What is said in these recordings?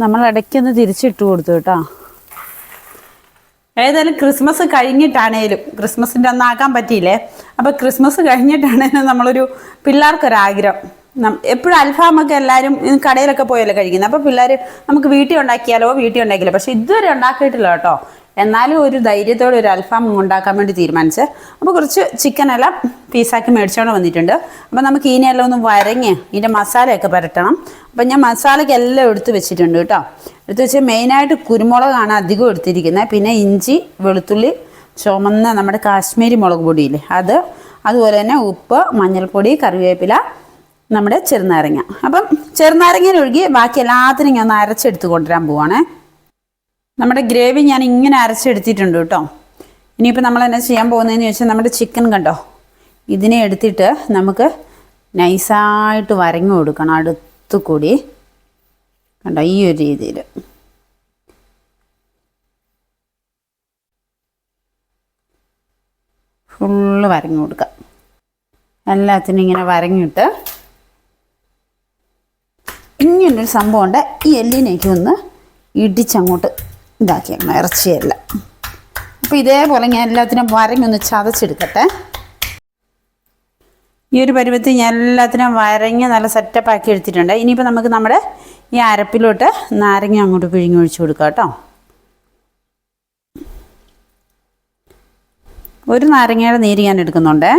നമ്മൾ ഇടയ്ക്കൊന്ന് തിരിച്ചിട്ട് കൊടുത്തു കേട്ടോ. ഏതായാലും ക്രിസ്മസ് കഴിഞ്ഞിട്ടാണേലും ക്രിസ്മസിന്റെ അന്നാക്കാൻ പറ്റിയില്ലേ? അപ്പോൾ ക്രിസ്മസ് കഴിഞ്ഞിട്ടാണേലും നമ്മളൊരു പിള്ളേർക്കൊരാഗ്രഹം. എപ്പോഴും അൽഫാമൊക്കെ എല്ലാവരും കടയിലൊക്കെ പോയല്ലേ കഴിക്കുന്നത്? അപ്പോൾ പിള്ളേർ നമുക്ക് വീട്ടിൽ ഉണ്ടാക്കിയാലോ വീട്ടിൽ ഉണ്ടാക്കിയില്ല? പക്ഷേ ഇതുവരെ ഉണ്ടാക്കിയിട്ടില്ല കേട്ടോ. എന്നാലും ഒരു ധൈര്യത്തോടെ ഒരു അൽഫാം ഉണ്ടാക്കാൻ വേണ്ടി തീരുമാനിച്ച് അപ്പോൾ കുറച്ച് ചിക്കനെല്ലാം പീസാക്കി മേടിച്ചോണ്ട് വന്നിട്ടുണ്ട്. അപ്പോൾ നമുക്ക് ഇതിനെല്ലാം ഒന്ന് വരങ്ങി ഇതിന്റെ മസാലയൊക്കെ പരട്ടണം. അപ്പം ഞാൻ മസാലയ്ക്ക് എല്ലാം എടുത്ത് വെച്ചിട്ടുണ്ട് കേട്ടോ. എടുത്ത് വെച്ച് മെയിനായിട്ട് കുരുമുളകാണ് അധികം എടുത്തിരിക്കുന്നത്. പിന്നെ ഇഞ്ചി വെളുത്തുള്ളി ചുമന്ന നമ്മുടെ കാശ്മീരി മുളക് പൊടിയില്ലേ അത് അതുപോലെ തന്നെ ഉപ്പ് മഞ്ഞൾപ്പൊടി കറിവേപ്പില നമ്മുടെ ചെറുനാരങ്ങ. അപ്പം ചെറുനാരങ്ങയിൽ ഒഴുകി ബാക്കി എല്ലാത്തിനും ഞാൻ ഒന്ന് അരച്ചെടുത്ത് കൊണ്ടുവരാൻ പോവാണേ. നമ്മുടെ ഗ്രേവി ഞാൻ ഇങ്ങനെ അരച്ചെടുത്തിട്ടുണ്ട് കേട്ടോ. ഇനിയിപ്പോൾ നമ്മൾ എന്നാ ചെയ്യാൻ പോകുന്നതെന്ന് ചോദിച്ചാൽ നമ്മുടെ ചിക്കൻ കണ്ടോ? ഇതിനെ എടുത്തിട്ട് നമുക്ക് നൈസായിട്ട് വരങ്ങി കൊടുക്കണം അടുത്തു കൂടി. കണ്ടോ? ഈ ഒരു രീതിയിൽ. ഫുള്ള് വരങ്ങി കൊടുക്കുക എല്ലാത്തിനും ഇങ്ങനെ വരങ്ങിയിട്ട് ഇങ്ങനൊരു സംഭവം ഉണ്ട് ഈ എല്ലിനേക്ക് ഒന്ന് ഇടിച്ചങ്ങോട്ട് ഇതാക്കിയേക്കണം ഇറച്ചിയല്ല അപ്പോൾ ഇതേപോലെ ഞാൻ എല്ലാത്തിനും വരങ്ങൊന്ന് ചതച്ചെടുക്കട്ടെ. ഈ ഒരു പരുവത്തിൽ ഞാൻ എല്ലാത്തിനും വരങ്ങി നല്ല സെറ്റപ്പ് ആക്കി എടുത്തിട്ടുണ്ട്. ഇനിയിപ്പോൾ നമുക്ക് നമ്മുടെ ഈ അരപ്പിലോട്ട് നാരങ്ങ അങ്ങോട്ട് പിഴിഞ്ഞ് ഒഴിച്ചു കൊടുക്കാം കേട്ടോ. ഒരു നാരങ്ങയുടെ നീര് ഞാൻ എടുക്കുന്നുണ്ട്.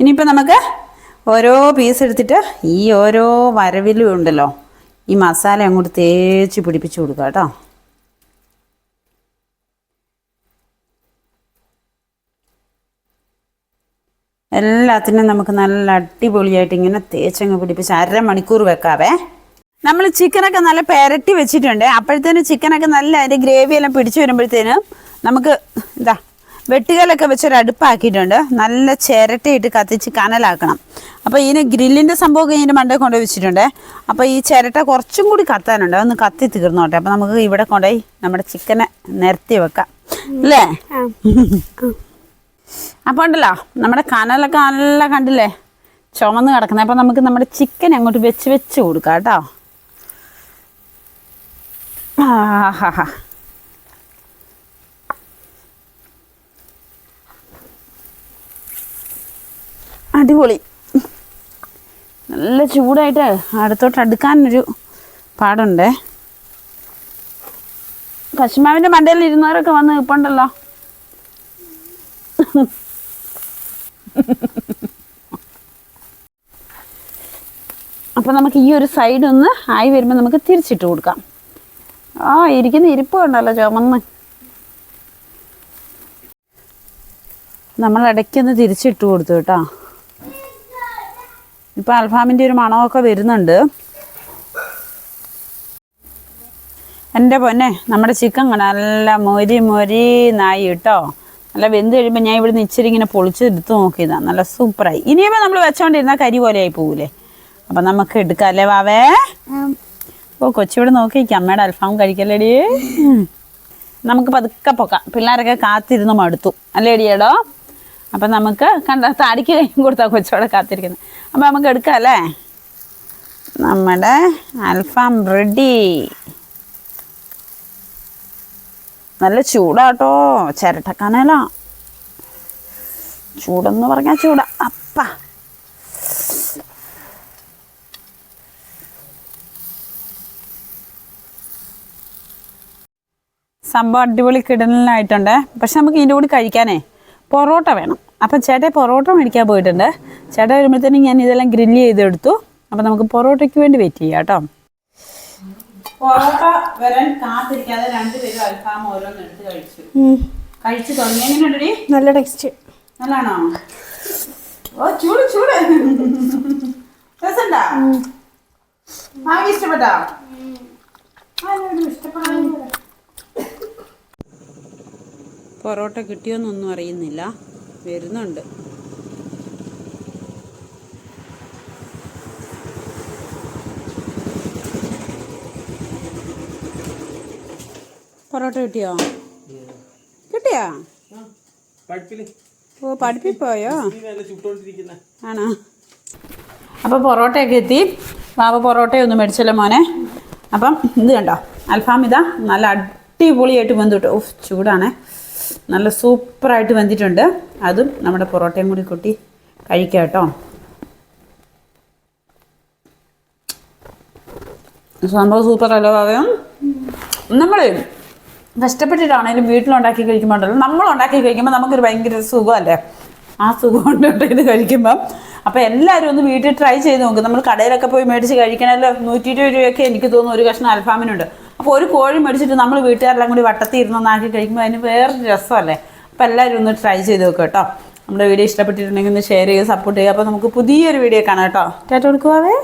ഇനിയിപ്പോൾ നമുക്ക് ഓരോ പീസ് എടുത്തിട്ട് ഈ ഓരോ വരവിലും ഉണ്ടല്ലോ ഈ മസാല അങ്ങോട്ട് തേച്ച് പിടിപ്പിച്ച് കൊടുക്കുക കേട്ടോ. എല്ലാത്തിനും നമുക്ക് നല്ല അടിപൊളിയായിട്ട് ഇങ്ങനെ തേച്ചങ്ങ് പിടിപ്പിച്ച് അരമണിക്കൂർ വെക്കാവേ. നമ്മൾ ചിക്കനൊക്കെ നല്ല പെരട്ടി വെച്ചിട്ടുണ്ട്. അപ്പോഴത്തേനും ചിക്കനൊക്കെ നല്ല അതിന്റെ ഗ്രേവി എല്ലാം പിടിച്ചു വരുമ്പോഴത്തേനും നമുക്ക് ഇതാ വെട്ടുകലൊക്കെ വെച്ചൊരു അടുപ്പാക്കിയിട്ടുണ്ട്. നല്ല ചിരട്ടയിട്ട് കത്തിച്ച് കനലാക്കണം. അപ്പോൾ ഇതിന് ഗ്രില്ലിന്റെ സംഭവമൊക്കെ ഇതിന്റെ മണ്ടേ കൊണ്ടുപോയി വെച്ചിട്ടുണ്ട്. അപ്പോൾ ഈ ചിരട്ട കുറച്ചും കൂടി കത്താനുണ്ട്. അതൊന്ന് കത്തി തീർന്നോട്ടെ. അപ്പോൾ നമുക്ക് ഇവിടെ കൊണ്ടുപോയി നമ്മുടെ ചിക്കനെ നിരത്തി വെക്കാം. അല്ലേ? അപ്പോൾ ഉണ്ടല്ലോ നമ്മുടെ കനലൊക്കെ നല്ല കണ്ടില്ലേ? ചുമന്ന് കിടക്കുന്നത് അപ്പോൾ നമുക്ക് നമ്മുടെ ചിക്കൻ അങ്ങോട്ട് വെച്ച് വെച്ച് കൊടുക്കാം കേട്ടോ. ആഹാ അടിപൊളി. നല്ല ചൂടായിട്ട് അടുത്തോട്ട് അടുക്കാനൊരു പാടുണ്ടേ. കശുമാവിന്റെ മണ്ടയിൽ ഇരുന്നവരൊക്കെ വന്ന് നിൽപ്പുണ്ടല്ലോ അപ്പം നമുക്ക് ഈ ഒരു സൈഡ് ഒന്ന് ആയി വരുമ്പോൾ നമുക്ക് തിരിച്ചിട്ട് കൊടുക്കാം. ആ ഇരിക്കുന്ന ഇരിപ്പ് കണ്ടല്ലോ ചുമന്ന്. നമ്മൾ ഇടയ്ക്കൊന്ന് തിരിച്ചിട്ട് കൊടുത്തു കേട്ടോ. ഇപ്പം അൽഫാമിന്റെ ഒരു മണമൊക്കെ വരുന്നുണ്ട്. എന്റെ പൊന്നെ നമ്മുടെ ചിക്കൻ നല്ല മൊരി മൊരി നായി കേട്ടോ. നല്ല വെന്ത് കഴിയുമ്പോൾ ഞാൻ ഇവിടുന്ന് ഇച്ചിരി ഇങ്ങനെ പൊളിച്ച് എടുത്ത് നോക്കിയതാണ് നല്ല സൂപ്പറായി. ഇനിയിപ്പോൾ നമ്മൾ വെച്ചോണ്ടിരുന്നാൽ കരി പോലെ ആയി പോകൂലേ അപ്പം നമുക്ക് എടുക്കാം അല്ലേ വാവേ? ഓ കൊച്ചിവിടെ നോക്കിയിരിക്കാം. അമ്മയുടെ അൽഫാം കഴിക്കല്ലേടി? നമുക്ക് പതുക്കെ പൊക്കാം. പിള്ളേരൊക്കെ കാത്തിരുന്ന് മടുത്തു. അല്ലേ ഡിയടോ അപ്പം നമുക്ക് കണ്ട താടിക്ക് കൈ കൊടുത്താൽ കൊച്ചോടെ കാത്തിരിക്കുന്നത് അപ്പം നമുക്ക് എടുക്കാം അല്ലേ? നമ്മുടെ അൽഫാം റെഡി. നല്ല ചൂടാട്ടോ ചിരട്ടക്കാനല്ലോ ചൂടെന്ന് പറഞ്ഞാൽ ചൂടാ. അപ്പ. സംഭവം അടിപൊളി കിടലിനായിട്ടുണ്ട്. പക്ഷെ നമുക്ക് ഇതിന്റെ കൂടി കഴിക്കാനേ പൊറോട്ട വേണം. അപ്പം ചേട്ടൻ പൊറോട്ട മേടിക്കാൻ പോയിട്ടുണ്ട്. ചേട്ടൻ വരുമ്പോഴത്തേനും ഞാൻ ഇതെല്ലാം ഗ്രില്ല് ചെയ്തെടുത്തു. അപ്പം നമുക്ക് പൊറോട്ടയ്ക്ക് വേണ്ടി വെയിറ്റ് ചെയ്യാം കേട്ടോ. പൊറോട്ട വരാൻ കാത്തിരിക്കാതെ രണ്ടുപേരും അൽഫാം ഓരോന്ന് എടുത്ത് കഴിച്ചു. കഴിച്ചു തുടങ്ങി. എങ്ങനെയുണ്ടടി നല്ല ടേസ്റ്റ്. നല്ലാണോ ഓ ചൂട് ചൂട്. രസണ്ടാ മാമി ഇഷ്ടപ്പെട്ടോ? പൊറോട്ട കിട്ടിയോന്നൊന്നും അറിയുന്നില്ല. വരുന്നുണ്ട്. പൊറോട്ട കിട്ടിയോ? കിട്ടിയാ? ഓ പഠിപ്പിപ്പോയോ? ആണോ? അപ്പോൾ പൊറോട്ടയൊക്കെ എത്തി. വാവ പൊറോട്ടയൊന്നും മേടിച്ചല്ലോ മോനെ. അപ്പം ഇത് കണ്ടോ? അൽഫാം ഇതാ. നല്ല അടിപൊളിയായിട്ട് വെന്തിട്ടു ഓഫ് ചൂടാണേ. നല്ല സൂപ്പറായിട്ട് വെന്തിട്ടുണ്ട്. അതും നമ്മുടെ പൊറോട്ടയും കൂടി കൂട്ടി കഴിക്കാം കേട്ടോ. സംഭവം സൂപ്പറല്ലോ വാവയും നമ്മൾ കഷ്ടപ്പെട്ടിട്ടാണെങ്കിലും വീട്ടിലുണ്ടാക്കി കഴിക്കുമ്പോൾ ഉണ്ടല്ലോ നമ്മൾ ഉണ്ടാക്കി കഴിക്കുമ്പോൾ നമുക്കൊരു ഭയങ്കര സുഖമല്ലേ? ആ സുഖം കൊണ്ട് കേട്ടോ ഇത് കഴിക്കുമ്പം. അപ്പോൾ എല്ലാവരും ഒന്ന് വീട്ടിൽ ട്രൈ ചെയ്ത് നോക്കും. നമ്മൾ കടയിലൊക്കെ പോയി മേടിച്ച് കഴിക്കണമല്ലോ നൂറ്റി ഇരുപത് രൂപയൊക്കെ എനിക്ക് തോന്നുന്നു ഒരു കഷ്ണം അൽഫാമിനുണ്ട്. അപ്പോൾ ഒരു കോഴി മേടിച്ചിട്ട് നമ്മൾ വീട്ടുകാരെല്ലാം കൂടി വട്ടത്തി വട്ടത്തിൽ ഇരുന്നൊന്നാക്കി കഴിക്കുമ്പോൾ അതിന് വേറൊരു രസമല്ലേ? അപ്പോൾ എല്ലാവരും ഒന്ന് ട്രൈ ചെയ്ത് നോക്കുക കേട്ടോ. നമ്മുടെ വീഡിയോ ഇഷ്ടപ്പെട്ടിട്ടുണ്ടെങ്കിൽ ഒന്ന് ഷെയർ ചെയ്യുക സപ്പോർട്ട് ചെയ്യുക. അപ്പോൾ നമുക്ക് പുതിയൊരു വീഡിയോ കാണാം കേട്ടോ. ടാറ്റ കൊടുക്കുവാവേ.